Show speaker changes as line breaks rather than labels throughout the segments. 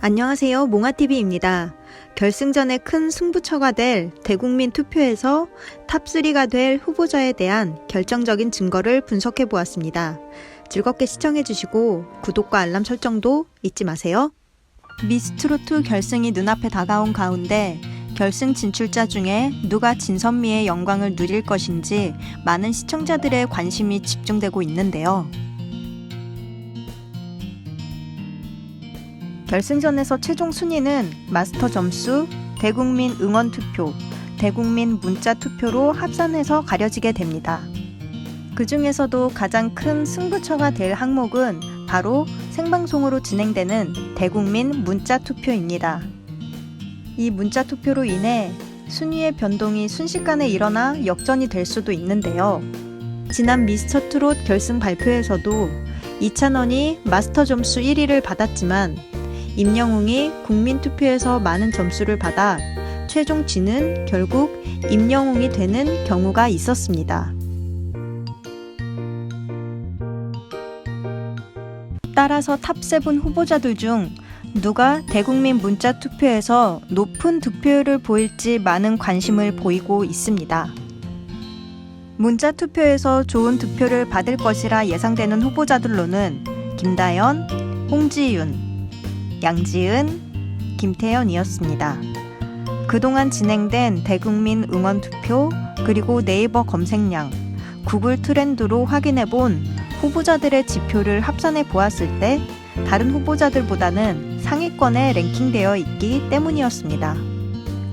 안녕하세요. 몽아TV입니다. 결승전에 큰 승부처가 될 대국민 투표에서 탑3가 될 후보자에 대한 결정적인 증거를 분석해 보았습니다. 즐겁게 시청해 주시고 구독과 알람 설정도 잊지 마세요. 미스트로트 결승이 눈앞에 다가온 가운데 결승 진출자 중에 누가 진선미의 영광을 누릴 것인지 많은 시청자들의 관심이 집중되고 있는데요. 결승전에서 최종 순위는 마스터 점수, 대국민 응원 투표, 대국민 문자 투표로 합산해서 가려지게 됩니다. 그 중에서도 가장 큰 승부처가 될 항목은 바로 생방송으로 진행되는 대국민 문자 투표입니다. 이 문자 투표로 인해 순위의 변동이 순식간에 일어나 역전이 될 수도 있는데요. 지난 미스터 트롯 결승 발표에서도 이찬원이 마스터 점수 1위를 받았지만 임영웅이 국민투표에서 많은 점수를 받아 최종 진은 결국 임영웅이 되는 경우가 있었습니다. 따라서 탑7 후보자들 중 누가 대국민 문자 투표에서 높은 득표율을 보일지 많은 관심을 보이고 있습니다. 문자 투표에서 좋은 득표를 받을 것이라 예상되는 후보자들로는 김다연, 홍지윤, 양지은, 김태현이었습니다. 그동안 진행된 대국민 응원 투표 그리고 네이버 검색량, 구글 트렌드로 확인해 본 후보자들의 지표를 합산해 보았을 때 다른 후보자들보다는 상위권에 랭킹되어 있기 때문이었습니다.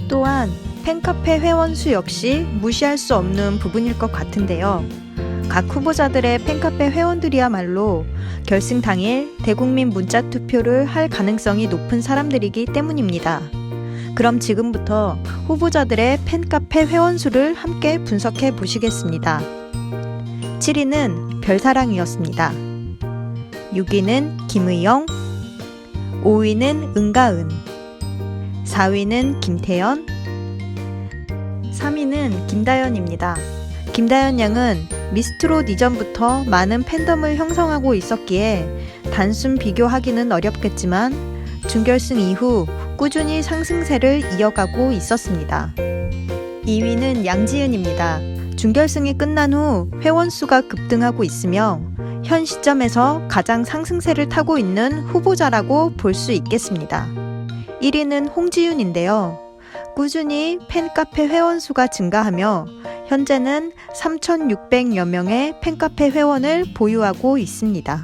또한 팬카페 회원 수 역시 무시할 수 없는 부분일 것 같은데요. 각 후보자들의 팬카페 회원들이야말로 결승 당일 대국민 문자 투표를 할 가능성이 높은 사람들이기 때문입니다. 그럼 지금부터 후보자들의 팬카페 회원수를 함께 분석해 보시겠습니다. 7위는 별사랑이었습니다. 6위는 김의영, 5위는 은가은, 4위는 김태연, 3위는 김다연입니다. 김다연 양은 미스트롯 이전부터 많은 팬덤을 형성하고 있었기에 단순 비교하기는 어렵겠지만 준결승 이후 꾸준히 상승세를 이어가고 있었습니다. 2위는 양지은입니다. 준결승이 끝난 후 회원수가 급등하고 있으며 현 시점에서 가장 상승세를 타고 있는 후보자라고 볼 수 있겠습니다. 1위는 홍지윤인데요. 꾸준히 팬카페 회원수가 증가하며 현재는 3,600여 명의 팬카페 회원을 보유하고 있습니다.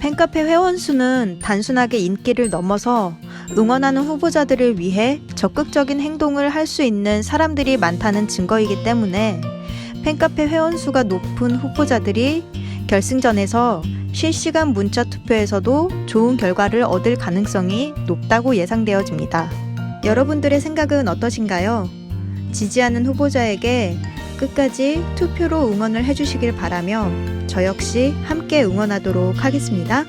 팬카페 회원수는 단순하게 인기를 넘어서 응원하는 후보자들을 위해 적극적인 행동을 할 수 있는 사람들이 많다는 증거이기 때문에 팬카페 회원수가 높은 후보자들이 결승전에서 실시간 문자 투표에서도 좋은 결과를 얻을 가능성이 높다고 예상되어집니다. 여러분들의 생각은 어떠신가요? 지지하는 후보자에게 끝까지 투표로 응원을 해주시길 바라며 저 역시 함께 응원하도록 하겠습니다.